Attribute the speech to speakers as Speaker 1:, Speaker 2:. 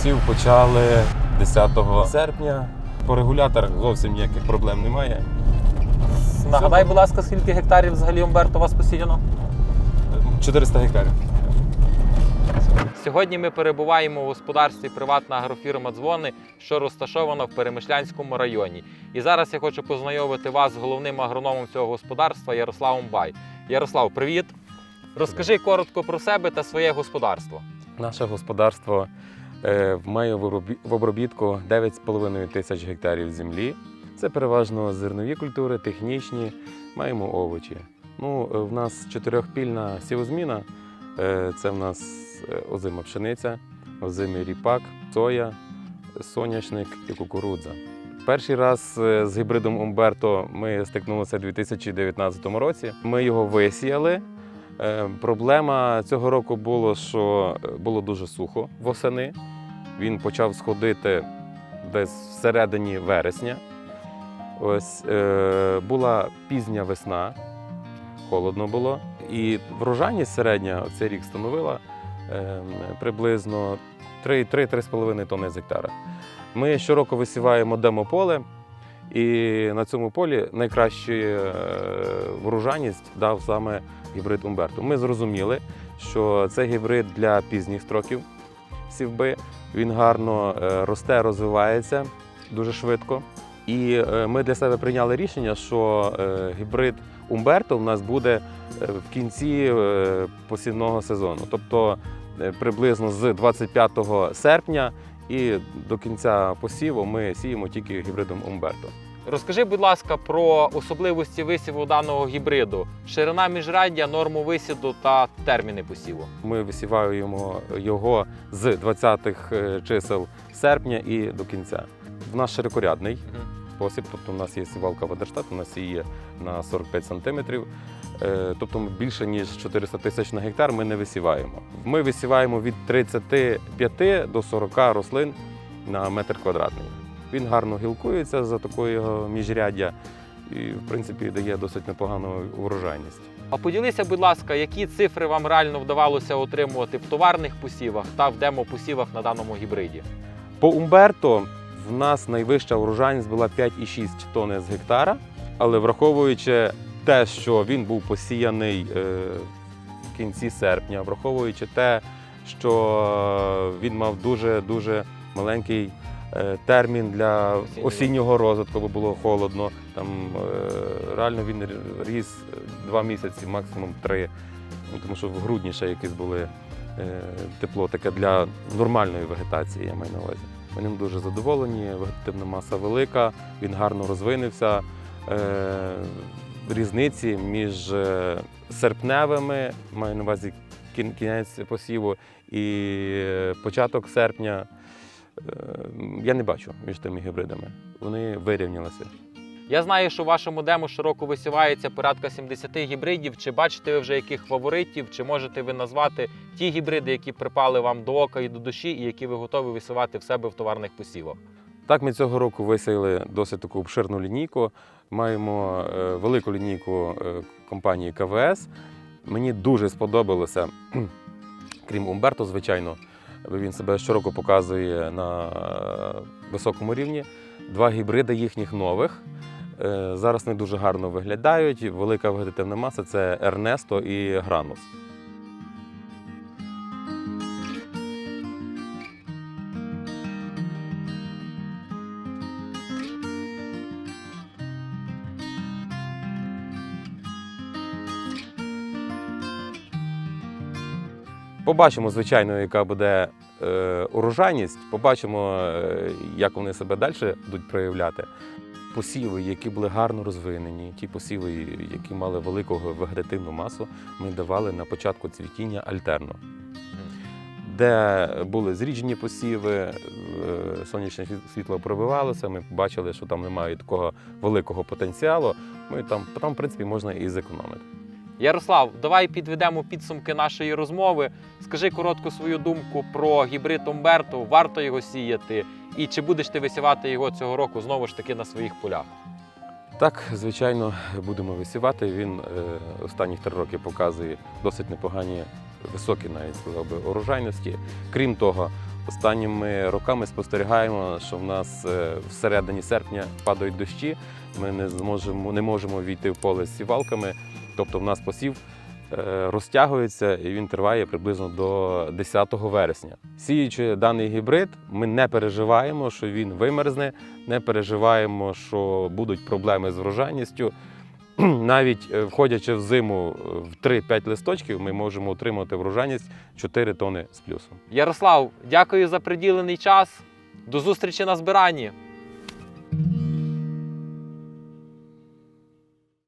Speaker 1: Посів почали 10 серпня. По регуляторах зовсім ніяких проблем немає.
Speaker 2: Нагадай, будь ласка, скільки гектарів взагалі Умберто у вас посіяно?
Speaker 1: 400 гектарів.
Speaker 2: Сьогодні ми перебуваємо у господарстві приватна агрофірма Дзвони, що розташована в Перемишлянському районі. І зараз я хочу познайомити вас з головним агрономом цього господарства Ярославом Бай. Ярослав, привіт! Розкажи коротко про себе та своє господарство.
Speaker 1: Наше господарство е, має в обробітку 9,5 тисяч гектарів землі. Це переважно зернові культури, технічні, маємо овочі. Ну, е, в нас чотирьохпільна сівозміна. Е, Це в нас озима пшениця, озимий ріпак, соя, соняшник і кукурудза. Перший раз з гібридом Умберто ми стикнулися у 2019 році. Ми його висіяли. Проблема цього року було, що було дуже сухо восени. Він почав сходити десь всередині вересня. Ось е, була пізня весна, холодно було. І врожайність середня цей рік становила е, приблизно 3-3,5 тонни з гектара. Ми щороку висіваємо демополе, і на цьому полі найкращу е, врожайність дав саме гібрид Умберто. Ми зрозуміли, що це гібрид для пізніх строків сівби. Він гарно е, росте, розвивається дуже швидко. І е, ми для себе прийняли рішення, що е, гібрид Умберто в нас буде в кінці посівного сезону, тобто приблизно з 25 серпня і до кінця посіву ми сіємо тільки гібридом Умберто.
Speaker 2: Розкажи, будь ласка, про особливості висіву даного гібриду, ширина міжраддя, норму висіду та терміни посіву.
Speaker 1: Ми висіваємо його з 20-х е, чисел серпня і до кінця. В нас широкорядний
Speaker 2: Мгм.
Speaker 1: спосіб, тобто у нас є сівалка Водерштат, у нас її є на 45 сантиметрів. Е, Тобто більше ніж 400 тисяч на гектар ми не висіваємо. Ми висіваємо від 35 до 40 рослин на метр квадратний. Він гарно гілкується за такого його міжряддя і, в принципі, дає досить непогану урожайність.
Speaker 2: А поділися, будь ласка, які цифри вам реально вдавалося отримувати в товарних посівах та в демопосівах на даному гібриді?
Speaker 1: По Умберто в нас найвища урожайність була 5,6 тонни з гектара, але враховуючи те, що він був посіяний е, в кінці серпня, враховуючи те, що він мав дуже дуже маленький е, термін для
Speaker 2: Осіннього.
Speaker 1: розвитку, бо було холодно. Там е, реально він ріс два місяці, максимум три. Ну, Тому що в грудні ще якісь були е, тепло таке для нормальної вегетації, я маю на увазі. Ним дуже задоволені, вегетативна маса велика, він гарно розвинувся. Е, різниці між е, серпневими, маю на увазі кінець посіву і е, початок серпня. Е, Я не бачу між тими гібридами. Вони вирівнялися.
Speaker 2: Я знаю, що в вашому демо щороку висівається порядка 70 гібридів. Чи бачите ви вже яких фаворитів, чи можете ви назвати ті гібриди, які припали вам до ока і до душі, і які ви готові висівати в себе в товарних посівах?
Speaker 1: Так, ми цього року висіяли досить таку обширну лінійку. Маємо е, велику лінійку е, компанії КВС. Мені дуже сподобалося, крім Умберто, звичайно, він себе щороку показує на е, високому рівні. Два гібриди їхніх нових. Е, Зараз не дуже гарно виглядають. Велика вегетативна маса це Ернесто і Гранус. Побачимо, звичайно, яка буде е, урожайність. Побачимо, е, як вони себе далі будуть проявляти. Посіви, які були гарно розвинені, ті посіви, які мали велику вегетативну масу, ми давали на початку цвітіння альтерно. Де були зріджені посіви, е, сонячне світло пробивалося, ми бачили, що там немає такого великого потенціалу. Ми там, там в принципі, можна і зекономити.
Speaker 2: Ярослав, давай підведемо підсумки нашої розмови. Скажи коротко свою думку про гібрид Умберто, варто його сіяти, і чи будеш ти висівати його цього року знову ж таки на своїх полях?
Speaker 1: Так, звичайно, будемо висівати. Він е, останні три роки показує досить непогані, високі навіть сказав би, урожайності. Крім того, Останніми роками спостерігаємо, що в нас е, всередині серпня падають дощі. Ми не зможемо, не можемо війти в поле з сівалками. Тобто, в нас посів е, розтягується і він триває приблизно до 10 вересня. Сіючи даний гібрид, ми не переживаємо, що він вимерзне, не переживаємо, що будуть проблеми з врожайністю. Навіть е, входячи в зиму е, в 3-5 листочків, ми можемо отримати врожайність 4 тони з плюсом.
Speaker 2: Ярослав, дякую за приділений час. До зустрічі на збиранні.